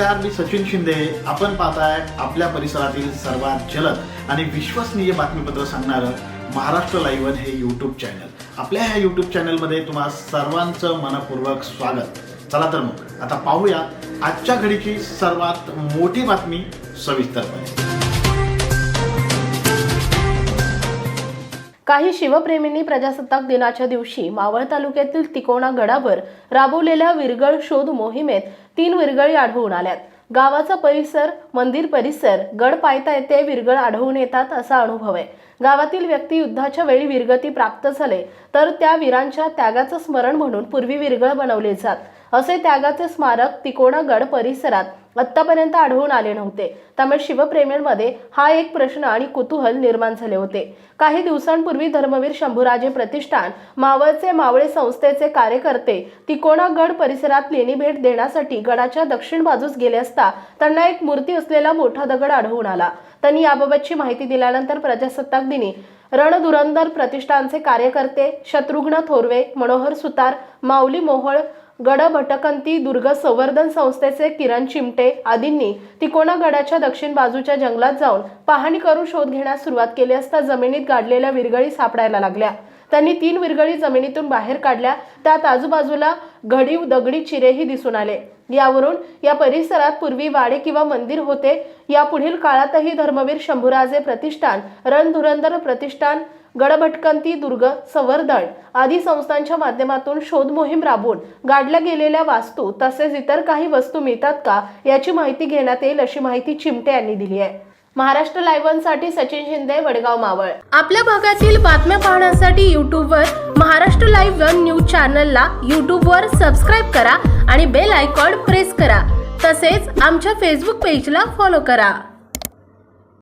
नमस्कार मी सचिन शिंदे. आपण पाहताय आपल्या परिसरातील सर्वात जलद आणि विश्वसनीय बातमीपत्र सांगणारं महाराष्ट्र लाईव्हन हे यूट्यूब चॅनल आपल्या ह्या यूट्यूब चॅनलमध्ये तुम्हा सर्वांचं मनपूर्वक स्वागत. चला तर मग आता पाहूया आजच्या घडीची सर्वात मोठी बातमी सविस्तरपणे. काही शिवप्रेमींनी प्रजासत्ताक दिनाच्या दिवशी मावळ तालुक्यातील तिकोणा गडावर राबवलेल्या विरगळ शोध मोहिमेत तीन विरगळी आढळून आल्यात. गावाचा परिसर मंदिर परिसर गड पायता येते विरगळ आढळून येतात असा अनुभव आहे. गावातील व्यक्ती युद्धाच्या वेळी विरगती प्राप्त झाले तर त्या वीरांच्या त्यागाचं स्मरण म्हणून पूर्वी विरगळ बनवले जात. असे त्यागाचे स्मारक तिकोणा गड परिसरात आत्तापर्यंत आढळून आले नव्हते. त्यामुळे शिवप्रेमींमध्ये हा एक प्रश्न आणि कुतूहल निर्माण झाले होते. काही दिवसांपूर्वी धर्मवीर शंभूराजे प्रतिष्ठान मावळचे मावळे संस्थेचे कार्यकर्ते तिकोणा गड परिसरात लेणी भेट देण्यासाठी गडाच्या दक्षिण बाजूस गेले असता त्यांना एक मूर्ती असलेला मोठा दगड आढळून आला. त्यांनी याबाबतची माहिती दिल्यानंतर प्रजासत्ताक दिनी रणधुरंदर प्रतिष्ठानचे कार्यकर्ते शत्रुघ्न थोरवे मनोहर सुतार माऊली मोहोळ गड भटकंती दुर्ग संवर्धन संस्थेचे किरण चिमटे आदींनी तिकोणा गडाच्या दक्षिण बाजूच्या जंगलात जाऊन पाहणी करून शोध घेण्यास सुरुवात केली असता जमिनीत गाडलेल्या विरगळी सापडायला लागल्या. त्यांनी तीन विरगळी जमिनीतून बाहेर काढल्या. त्यात आजूबाजूला घडीव दगडी चिरेही दिसून आले. यावरून या परिसरात पूर्वी वाडे किंवा मंदिर होते. यापुढील काळातही धर्मवीर शंभूराजे प्रतिष्ठान रणधुरंदर प्रतिष्ठान गडभटकंती दुर्ग संवर्धन आदी संस्थांच्या माध्यमातून शोध मोहीम राबवून गाडल्या गेलेल्या वास्तू तसेच इतर काही वस्तू मिळतात का याची माहिती घेण्यात येईल अशी माहिती चिमटे यांनी दिली आहे. महाराष्ट्र लाईव्हसाठी सचिन शिंदे वडगाव मावळ. आपल्या भागातील बातम्या पाहण्यासाठी युट्यूबवर महाराष्ट्र लाईव्ह वन न्यूज चॅनलला युट्यूबवर सबस्क्राईब करा आणि बेल आयकॉन प्रेस करा. तसेच आमच्या फेसबुक पेजला फॉलो करा.